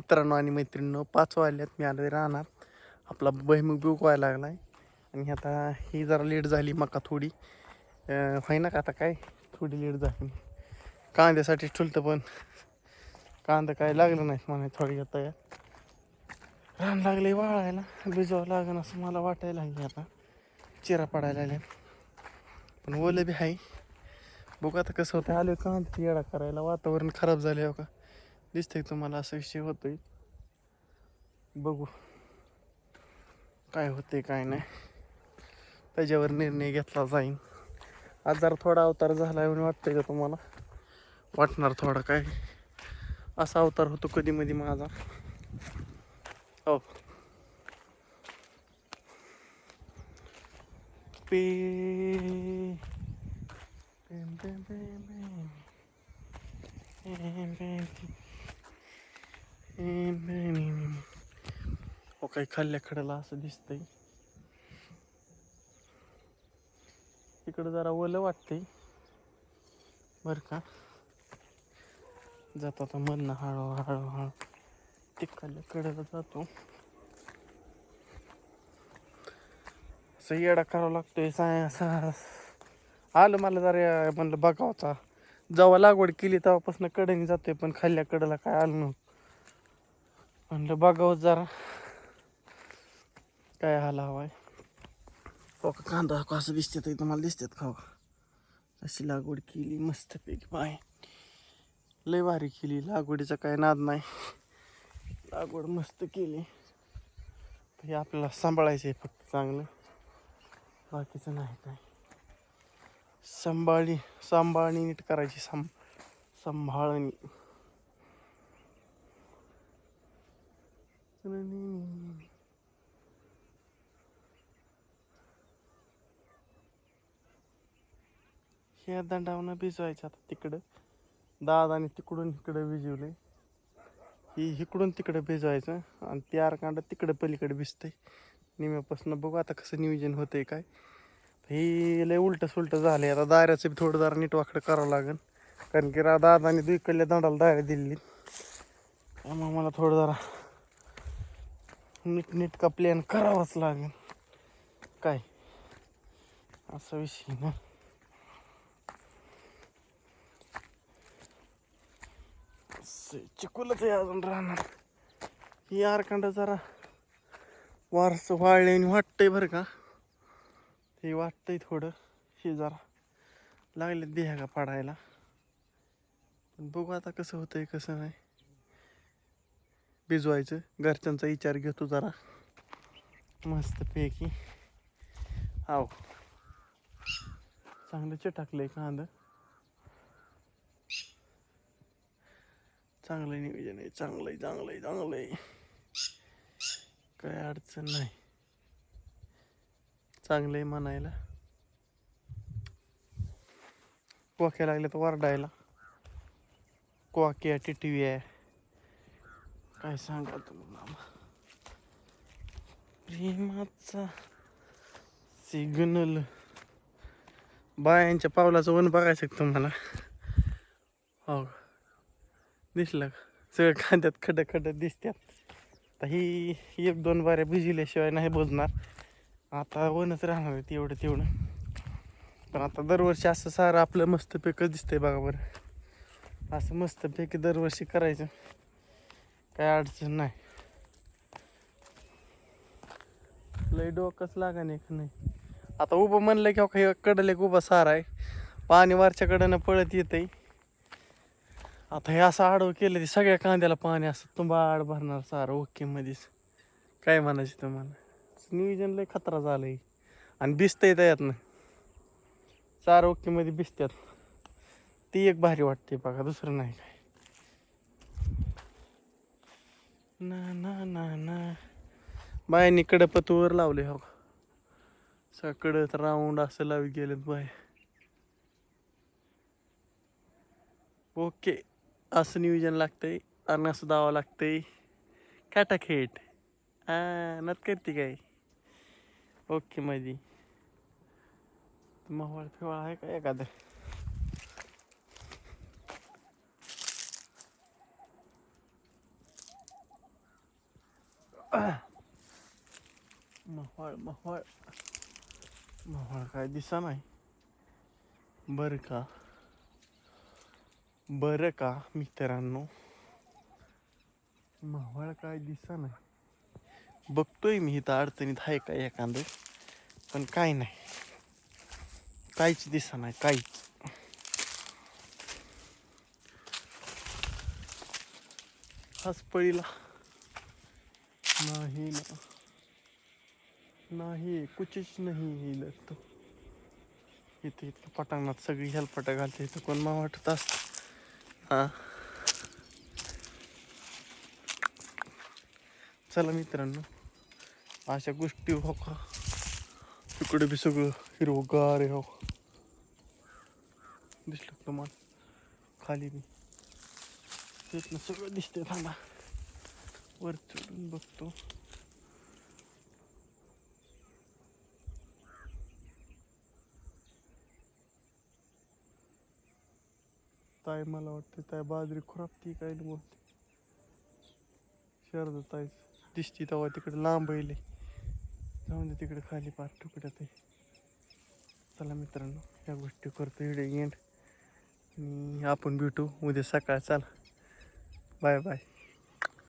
मित्रांनो आणि मैत्रिणींनो पाच वाजल्यात मी आलोय राहणार आपला बहिमुख बी व्हायला लागला आहे आणि आता ही जरा लेट झाली मका थोडी. अं, होय ना का आता काय? थोडी लेट झाली. कांद्यासाठी ठुलतं पण. कांदा काय लागलं नाही म्हणा थोडी तयार रान लागले वाळायला. भिजावं लागेल असं मला वाटायला लागले आता. चिरा पडायला लागल्या पण ओलं बी आहे बघू आता कसं होतं आलो कांदा येडा करायला. वातावरण खराब झालं हो का दिसतंय तुम्हाला असा विषय होतोय. बघू. काय होते काय नाही. त्याच्यावर निर्णय घेतला जाईल आज जरा थोडा अवतार झाला म्हणून वाटतंय का तुम्हाला? वाटणार थोडा काय? असा अवतार होतो कधी मधी माझा. हो. पे. पेम, पेम. पेम, पेम, पेम, पेम, पेम. हो काही खाल्ल्या खड्याला असं दिसतंय. तिकडं जरा ओलं वाटतंय. बर का? जातो आता मधनं हळू हळू हळू तिकडल्या कडेला जातो. असं येडा करावा लागतोय साय असा आलं मला जरा म्हणलं बघावचा जेव्हा लागवड केली तेव्हापासून कडेने जातोय पण खाल्ल्या कडेला काय आलं नव्हतं. म्हणलं बघावं जरा. काय हाला हवाय. हो का कांदा का असं दिसतात तुम्हाला दिसतात खाऊ अशी लागवड केली मस्तपैकी पाय लय भारी केली लागवडीचा काय नाद नाही. लागवड मस्त केली. हे आपल्याला सांभाळायचं आहे फक्त चांगलं. बाकीचं नाही काय. सांभाळी सांभाळणी नीट करायची सांभ सांभाळणी. ह्या दंडावनं भिजवायचं आता तिकडं. दादाने तिकडून इकडं भिजवले. ही इकडून तिकडं भिजवायचं आणि ते आरकांड तिकडं पलीकडे भिजतंय. निम्यापासून बघू आता कसं नियोजन होतंय काय. हे लय उलटं सुलटं झालंय. आता दाऱ्याचं बी थोडं जरा नीट वाकडं करावं लागेल कारण की रा दादाने दुईकडल्या दंडाला दाऱ्या दिलेली त्यामुळे मला थोडं जरा नीट प्लॅन करावाच लागेल. काय? असा विषय ना. असं आहे अजून राहणार. ही आरखंड जरा वारस वाळल्याने वाटतंय बरं का. हे वाटतंय थोडं. हे जरा लागले देहा का पाडायला. पण बघू आता कसं होतंय कसं नाही. भिजवायचं. घरच्यांचा विचार घेतो जरा. मस्तपैकी. हाव. चांगलं चिटाकलंय कांदा. चांगलं नियोजन आहे चांगलं आहे. चांगलं आहे चांगलं आहे काय अडचण नाही. चांगलं आहे म्हणायला. कोक्या लागल्या तर वरडायला. कोक्या टिटवी आहे. काय सांगा तुम्हाला प्रेमाचा सिग्नल बायांच्या पावलाचं वन बघायचं का तुम्हाला? हो. दिसलं का? सगळं कांद्यात खड खड दिसतात आता ही एक दोन बाऱ्या भिजिल्याशिवाय नाही बोलणार आता वनच राहणार आहे तेवढं तेवढं. पण आता दरवर्षी असं सारं आपलं मस्तपैकी दिसतंय बघा बरं. असं मस्तपैकी दरवर्षी करायचं. काय अडचण नाही. लय डोकंच लागा नाही का नाही. आता उभं म्हणलं की काही कडले उभा सारा आहे. पाणी वरच्या कडनं पळत येतंय. आता हे असं आडवं केलं ते सगळ्या कांद्याला पाणी असं आड भरणार सारं ओके मध्येच काय म्हणायचं तुम्हाला? नियोजन लय खतरा झालंय. आणि भिजतंय त्यात चार ओके मध्ये भिजत्यात. ती एक भारी वाटते बघा दुसरं नाही काय. ना ना ना ना. बायांनी कडपतूवर लावले हो. सकडत राऊंड असं लावी गेलेत बाय ओके असं नियोजन लागतंय. आणि असं दावा लागतंय. खेट. हा नत करते काय? ओके माझी मग फिवाळ आहे का एखादं? महळ महळ. महळ काय दिसा नाही. बरं का? बरं का मित्रांनो? महळ काय दिसा नाही. बघतोय मी इथं अडचणीत आहे का एखादं पण काय नाही. काहीच दिसा नाही काहीच. हाच पळीला नाही ना. नाही कुचीच नाही ही तो. इथे इथं पटांगणात सगळी हेलपटा घालते इथं कोण मा वाटत असत. हा. चला मित्रांनो अशा गोष्टी हो का तिकडे बी सगळं हिरवगार हो. दिसलं का तुम्हाला? खाली बी. तिथनं सगळं दिसतंय थांबा वर चढून बघतो. ताई मला वाटतं ताय बाजरी खुरापती काय नाही बोलते. शरद ताई दिसती तेव्हा तिकडे लांब येईल. जाऊन दे तिकडे खाली पार तुकड्यात आहे चला मित्रांनो या गोष्टी करतो इडे एंड आणि आपण भेटू उद्या सकाळ. चला. Bye bye.